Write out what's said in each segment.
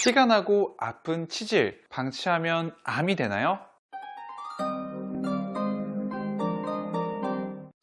피가 나고 아픈 치질 방치하면 암이 되나요?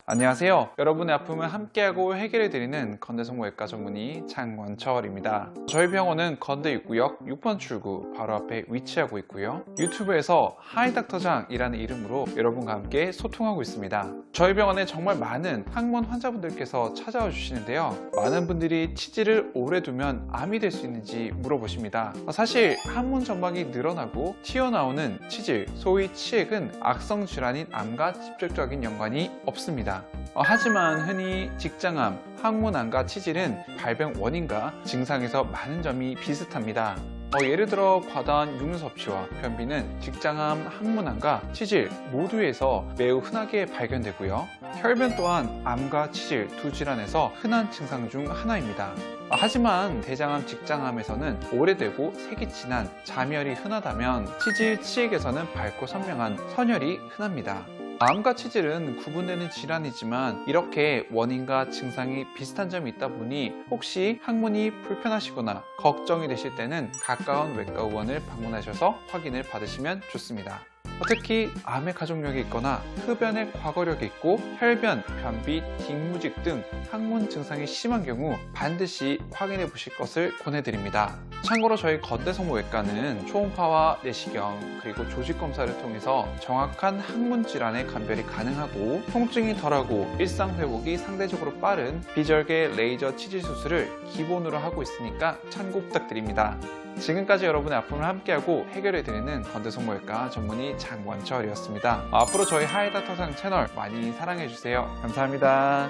안녕하세요. 여러분의 아픔을 함께하고 해결해 드리는 건대성모외과 전문의 장원철입니다. 저희 병원은 건대 6구역 6번 출구 바로 앞에 위치하고 있고요. 유튜브에서 하이닥터장이라는 이름으로 여러분과 함께 소통하고 있습니다. 저희 병원에 정말 많은 항문 환자분들께서 찾아와 주시는데요. 많은 분들이 치질을 오래 두면 암이 될 수 있는지 물어보십니다. 사실 항문 점막이 늘어나고 튀어나오는 치질, 소위 치액은 악성 질환인 암과 직접적인 연관이 없습니다. 어, 하지만 흔히 직장암, 항문암과 치질은 발병 원인과 증상에서 많은 점이 비슷합니다. 어, 예를 들어 과다한 육류 섭취와 변비는 직장암, 항문암과 치질 모두에서 매우 흔하게 발견되고요. 혈변 또한 암과 치질 두 질환에서 흔한 증상 중 하나입니다. 아, 하지만 대장암, 직장암에서는 오래되고 색이 진한 자멸이 흔하다면 치질, 치액에서는 밝고 선명한 선혈이 흔합니다. 암과 치질은 구분되는 질환이지만 이렇게 원인과 증상이 비슷한 점이 있다 보니 혹시 항문이 불편하시거나 걱정이 되실 때는 가까운 외과 의원을 방문하셔서 확인을 받으시면 좋습니다. 특히 암의 가족력이 있거나 흡연의 과거력이 있고 혈변, 변비, 뒷무직 등 항문 증상이 심한 경우 반드시 확인해 보실 것을 권해드립니다. 참고로 저희 건대성모 외과는 초음파와 내시경 그리고 조직 검사를 통해서 정확한 항문 질환의 감별이 가능하고 통증이 덜하고 일상 회복이 상대적으로 빠른 비절개 레이저 치질 수술을 기본으로 하고 있으니까 참고 부탁드립니다. 지금까지 여러분의 아픔을 함께하고 해결해드리는 건대성모외과 전문의 장원철이었습니다. 앞으로 저희 하이닥터상 채널 많이 사랑해주세요. 감사합니다.